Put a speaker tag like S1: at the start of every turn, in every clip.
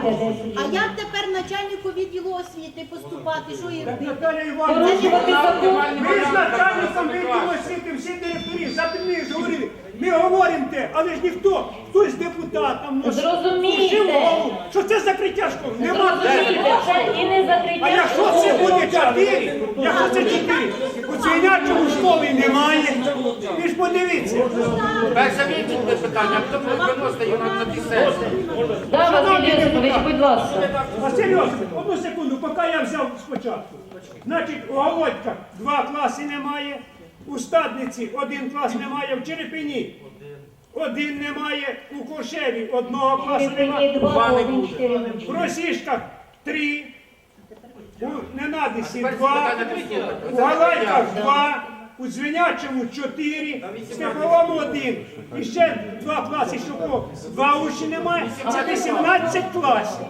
S1: буде 10
S2: А як тепер начальнику відділу освіти поступати? Що їм робити?
S3: Наталя Івановна,
S1: закон.
S3: ми з начальником відділу освіти, всі директорі, запільні говорили, ми говоримо те, але ж ніхто, хтось депутат там, ну,
S1: Зрозумійте.
S3: голову, що це закриття школи, нема
S1: Зрозумійте, це і не закриття.
S3: А якщо це буде чотири, якщо це чотири, у свинячому школи немає, ви ж подивіться.
S4: Перше питання, а потім виносити його на ті сесії.
S1: Да, Василь Йосипович, будь ласка.
S3: Василь Йосипович, одну секунду, поки я взяв спочатку. Значить, у Голодьках два класи немає, у Стадниці один клас немає, в Черепині один немає, у Кошеві одного класу немає, в Росішках три, у Ненадисі два, у Галайках два, у Звінячому чотири, в Степовому один. І ще два класи, що по два учні немає, це 18 класів.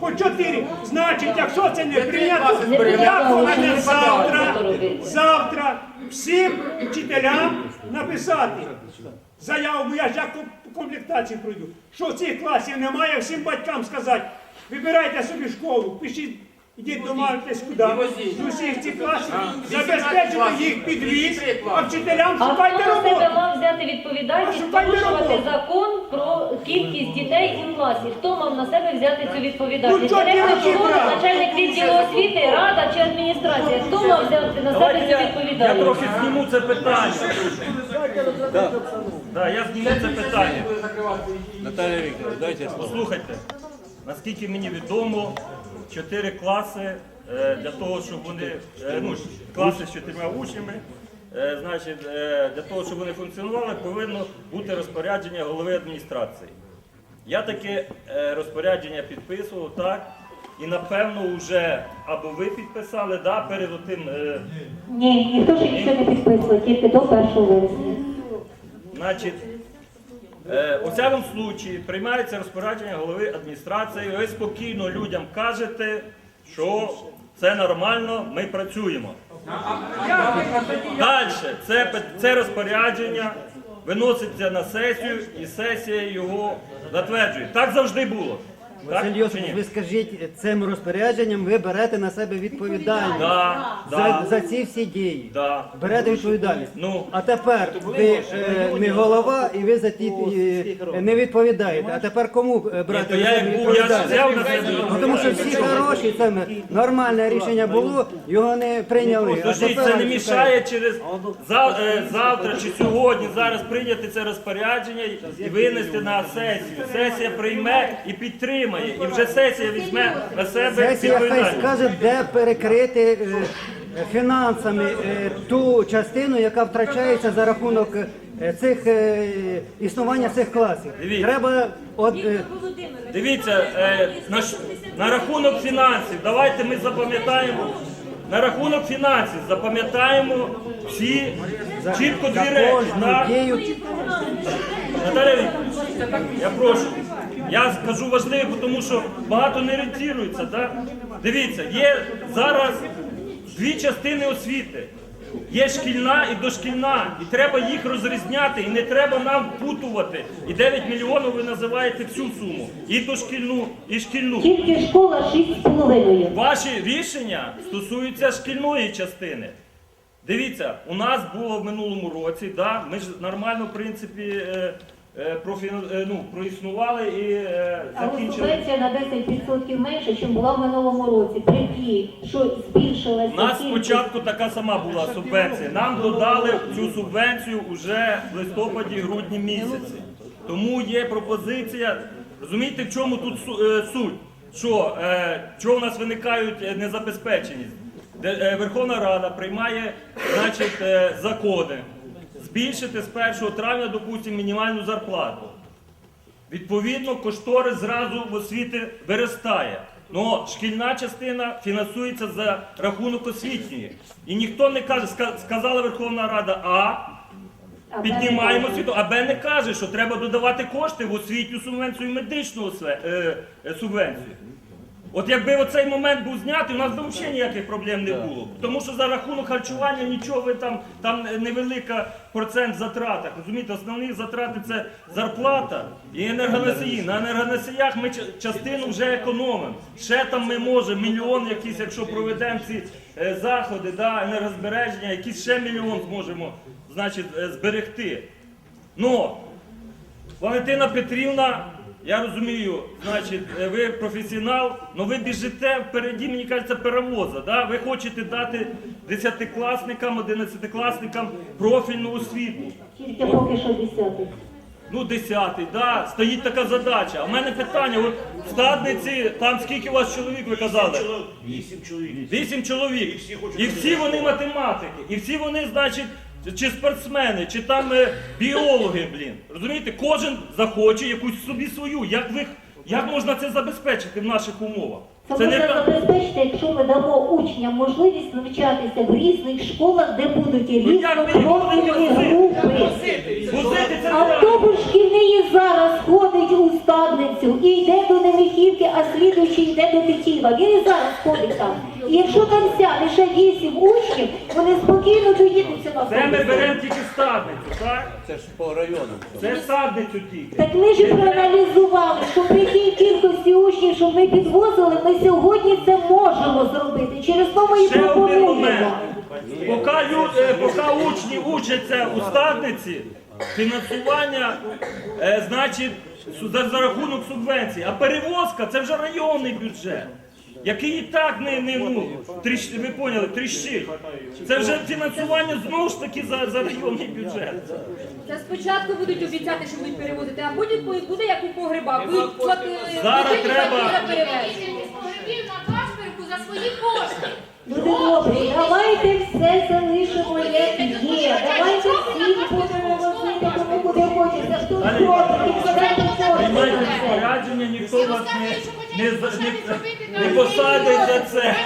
S3: По чотири. Значить, якщо це не прийнято, я повинен завтра, завтра всім вчителям написати заяву, бо я ж як комплектації пройду, що цих класів немає, всім батькам сказати, вибирайте собі школу, пишіть, ідіть домовитесь куди. З усіх цих класів забезпечити їх підвіз, а вчителям
S1: А
S3: шукайте
S1: хто на себе мав взяти відповідальність
S3: шукайте
S1: порушувати
S3: роботу.
S1: закон про кількість дітей у класі? Хто мав на себе взяти цю відповідальність?
S3: Ну, чого ти
S1: Директор школи,
S3: розібрав?
S1: начальник відділу освіти, рада чи адміністрація? Хто мав взяти на себе цю
S5: я, я
S1: відповідальність?
S5: трохи зніму це питання. Да. Да, я зніму це питання.
S6: Наталя Вікторовна, дайте слово.
S5: Послухайте, наскільки мені відомо, чотири класи е, для того, щоб вони, е, ну, класи з чотирма учнями, е, значить, для того, щоб вони функціонували, повинно бути розпорядження голови адміністрації. Я таке розпорядження підписував, так, і напевно вже або ви підписали, да, перед тим. Е,
S1: Ні, ніхто ще нічого не підписує, тільки до 1 вересня.
S5: Значить, у цьому случаї приймається розпорядження голови адміністрації, ви спокійно людям кажете, що це нормально, ми працюємо. Далі, це, це розпорядження виноситься на сесію і сесія його затверджує. Так завжди було.
S7: Василь Йосипович, ви скажіть, цим розпорядженням ви берете на себе відповідальність
S5: Да,
S7: за,
S5: да,
S7: за ці всі дії.
S5: да.
S7: Берете відповідальність.
S5: Ну.
S7: А тепер ви е, не голова і ви за ті е, не відповідаєте. А тепер кому е,
S5: Ні,
S7: брати
S5: то
S7: на
S5: я
S7: себе
S5: як був, я ж
S7: відповідальність?
S5: взяв на себе
S7: Ну, тому що всі хороші, це ми- нормальне рішення було, його не прийняли. А
S5: Подождіть, це не мішає через зав- е, завтра чи сьогодні зараз прийняти це розпорядження і винести на сесію. Сесія прийме і підтримає, і вже сесія візьме на себе
S7: Сесія хай
S5: відповідальність.
S7: скаже, де перекрити е, фінансами е, ту частину, яка втрачається за рахунок е, цих е, існування цих класів.
S5: Дивіться.
S7: Треба от е,
S5: Дивіться, е, на, на рахунок фінансів, давайте ми запам'ятаємо. На рахунок фінансів запам'ятаємо всі чітко дві
S7: за
S5: речі.
S7: кожну
S5: так?
S7: дію
S5: Наталя Вікторівна, я прошу. Я скажу важливе, тому що багато не орієнтуються. Так? Дивіться, є зараз дві частини освіти. Є шкільна і дошкільна, і треба їх розрізняти, і не треба нам впутувати. І 9 мільйонів ви називаєте всю суму. І дошкільну, і шкільну.
S1: Тільки школа 6,5.
S5: Ваші рішення стосуються шкільної частини. Дивіться, у нас було в минулому році, да, ми ж нормально, в принципі, е, ну, проіснували і е,
S1: Але
S5: закінчили.
S1: субвенція на 10% менше, ніж була в минулому році. При тій, що збільшилася
S5: У нас спочатку така сама була субвенція. Нам додали цю субвенцію вже в листопаді-грудні місяці. Тому є пропозиція. Розумієте, в чому тут е, суть? Що, е, чого в нас виникають е, незабезпеченість? Е, Верховна Рада приймає значить, е, закони збільшити з 1 травня, допустимо, мінімальну зарплату. Відповідно, кошторис зразу в освіти виростає. Но шкільна частина фінансується за рахунок освітньої. І ніхто не каже, сказала Верховна Рада, а піднімаємо освіту, а Б не каже, що треба додавати кошти в освітню субвенцію і медичну е, е, субвенцію. От якби оцей момент був знятий, у нас би взагалі ніяких проблем не було. Тому що за рахунок харчування нічого ви там, там невелика процент в затратах. Розумієте, основні затрати це зарплата і енергоносії. На енергоносіях ми частину вже економимо. Ще там ми можемо мільйон якийсь, якщо проведемо ці е, заходи, да, енергозбереження, якийсь ще мільйон зможемо значить, е, зберегти. Но Валентина Петрівна, я розумію, значить, е, ви професіонал, але ви біжите впереді, мені кажеться, перевоза. Да? Ви хочете дати десятикласникам, одинадцятикласникам профільну освіту.
S1: Тільки поки що десятий.
S5: Ну, десятий, да, стоїть така задача. А в мене питання, от в стадниці, там скільки у вас чоловік, ви казали?
S8: Вісім чоловік.
S5: Вісім чоловік.
S8: І всі хочуть
S5: І всі вони математики, і всі вони, значить, чи спортсмени, чи там е, біологи, блін. Розумієте, кожен захоче якусь собі свою. Як ви як можна це забезпечити в наших умовах?
S1: Це можна
S5: не
S1: забезпечити, якщо ми дамо учням можливість навчатися в різних школах, де будуть
S5: Ну,
S1: різнопрофільні групи.
S5: це
S1: Автобус шкільний зараз ходить у стадницю і йде до Немихівки, а слідуючий йде до Тетіва. Він і зараз ходить там. І якщо там сяде ще вісім учнів, вони спокійно доїдуться на
S5: Це ми беремо тільки стадницю, так?
S6: Це ж по районам.
S5: Це стадницю тільки.
S1: Так ми ж проаналізували, що при тій кількості учнів, що ми підвозили, ми сьогодні це можемо зробити. Через то ми і
S5: Ще один момент.
S1: пропонуємо.
S5: Поки, лю- е, поки учні учаться у стадниці, фінансування, е, значить, су- за, за рахунок субвенцій. А перевозка це вже районний бюджет. Який і так не, не ну, тріщ, ви поняли, тріщить. Це вже фінансування знову ж таки за, за районний бюджет.
S9: Це спочатку будуть обіцяти, що будуть перевозити, а потім буде як у погребах. Будуть платити
S5: Зараз треба-
S9: батьки на
S10: на кашперку за свої кошти.
S1: Люди добрі, давайте все залишимо як є. Давайте всім будемо возити, кому буде хочеться. Хто зробить, все
S5: Приймайте
S1: це.
S5: розпорядження, ніхто вас не, не, за- не, не посадить за це.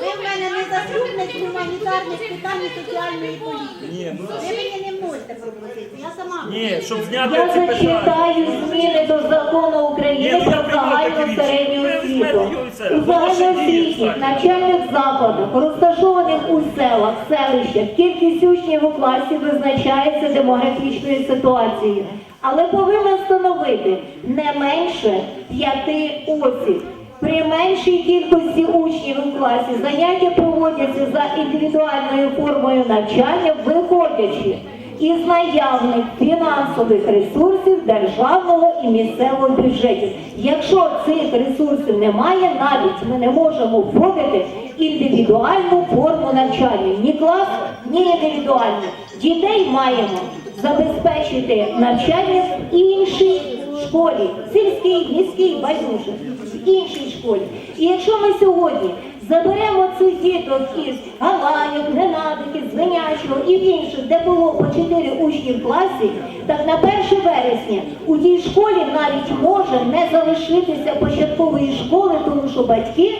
S2: Ви в мене не заступник з гуманітарних питань і соціальної політики.
S5: Ні, ну,
S2: Ви мені вносите пропозицію, я сама.
S5: ні, щоб зняти
S1: Я
S5: ці питання.
S1: зачитаю зміни до закону
S5: Ні,
S1: України
S5: ну
S1: про загальну середню
S5: Ви
S1: освіту.
S5: візьмете його і.
S1: У загальноосвітніх навчальних закладах, розташованих у селах, селищах, кількість учнів у класі визначається демографічною ситуацією. Але повинна становити не менше п'яти осіб. При меншій кількості учнів у класі заняття проводяться за індивідуальною формою навчання, виходячи із наявних фінансових ресурсів державного і місцевого бюджетів. Якщо цих ресурсів немає, навіть ми не можемо вводити індивідуальну форму навчання. Ні клас, ні індивідуальну. Дітей маємо забезпечити навчання в іншій школі, сільській, міській, байдуже, в іншій школі. І якщо ми сьогодні заберемо цих діток із Галаїв, Гненадиків, Звенячого і в інших, де було по 4 учні в класі, так на 1 вересня у тій школі навіть може не залишитися початкової школи, тому що батьки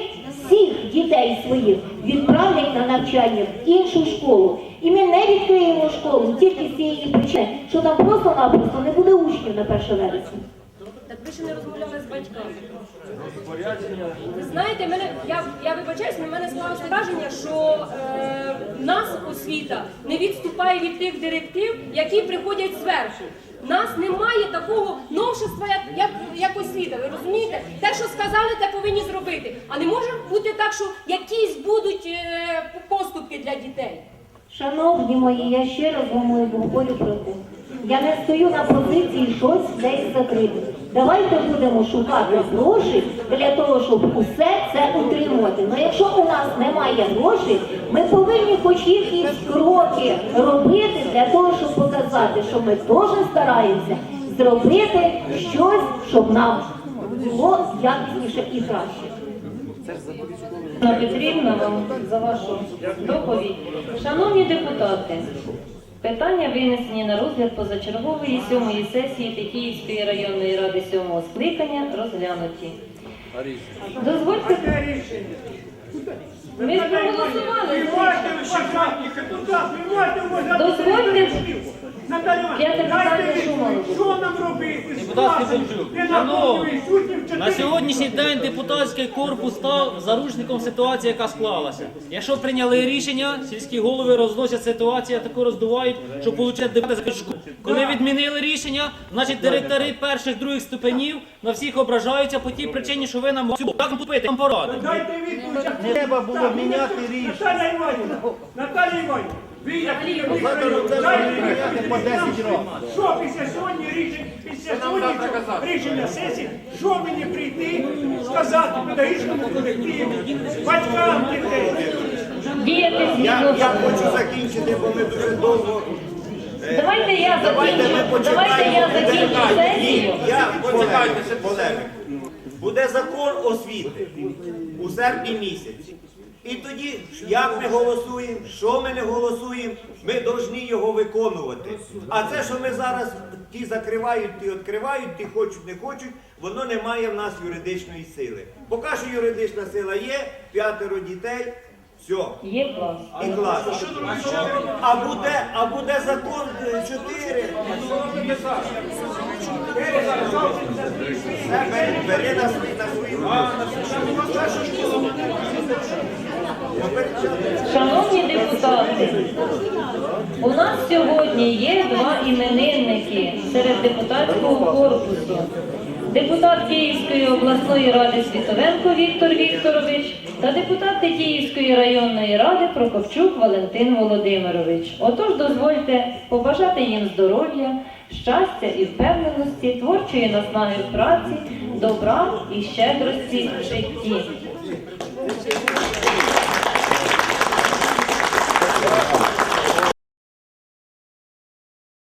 S1: всіх дітей своїх відправлять на навчання в іншу школу. І ми не відкриємо школу тільки з цієї причини, що там просто-напросто не буде учнів на 1 вересня.
S9: Ви ще не розмовляли з батьками. Ви знаєте, мене я, я вибачаюсь, але в мене склалося враження, що е, нас освіта не відступає від тих директив, які приходять зверху. У нас немає такого новшества, як, як, як освіта. Ви розумієте? Те, що сказали, те повинні зробити. А не може бути так, що якісь будуть е, поступки для дітей.
S1: Шановні мої, я ще раз вам говорю про те. Я не стою на позиції щось десь закрити. Давайте будемо шукати гроші для того, щоб усе це утримувати. Ну якщо у нас немає грошей, ми повинні хоч якісь кроки робити для того, щоб показати, що ми теж стараємося зробити щось, щоб нам було якісніше і краще.
S11: Петрівна, вам за вашу доповідь. Шановні депутати, питання винесені на розгляд позачергової сьомої сесії Тетіївської районної ради сьомого скликання розглянуті. Дозвольте, ми ж проголосували. Дозвольте,
S3: Дайте
S11: що
S3: нам робити
S8: Депутатський Бончук. Шановні, На сьогоднішній день депутатський корпус став заручником ситуації, яка склалася. Якщо прийняли рішення, сільські голови розносять ситуацію, таку роздувають, що отримати депутати за школу. Коли відмінили рішення, значить директори перших других ступенів на всіх ображаються по тій причині, що ви нам цю так купити, вам поради.
S3: Дайте відповідь.
S7: Не треба було міняти рішення.
S3: Наталя Іванівна, Наталя Іванівна, ви як керівник
S7: Завтра
S3: району,
S7: це
S3: дайте
S7: буде міняти
S3: відповідь
S7: по 10
S3: нам,
S7: років.
S3: Що після сьогодні після рішення сесії, що мені прийти, сказати педагогічному колективу, батькам дітей,
S12: Я хочу закінчити, бо ми дуже довго. е,
S11: Давайте я
S12: Давайте ми
S11: закінчу. Давайте я закінчу сесію.
S12: Я полемик, полемик. Буде закон освіти у серпні місяці. І тоді, як ми голосуємо, що ми не голосуємо, ми повинні його виконувати. А це, що ми зараз ті закривають, ті відкривають, ті хочуть, не хочуть, воно не має в нас юридичної сили. Поки що юридична сила є, п'ятеро дітей, все.
S11: Є клас.
S12: І клас. А буде, а буде закон е, 4. Бери, бери на свої.
S11: Шановні депутати, у нас сьогодні є два іменинники серед депутатського корпусу. Депутат Київської обласної ради Світовенко Віктор Вікторович та депутат Тетіївської районної ради Прокопчук Валентин Володимирович. Отож, дозвольте побажати їм здоров'я, щастя і впевненості, творчої наснаги праці, добра і щедрості в житті.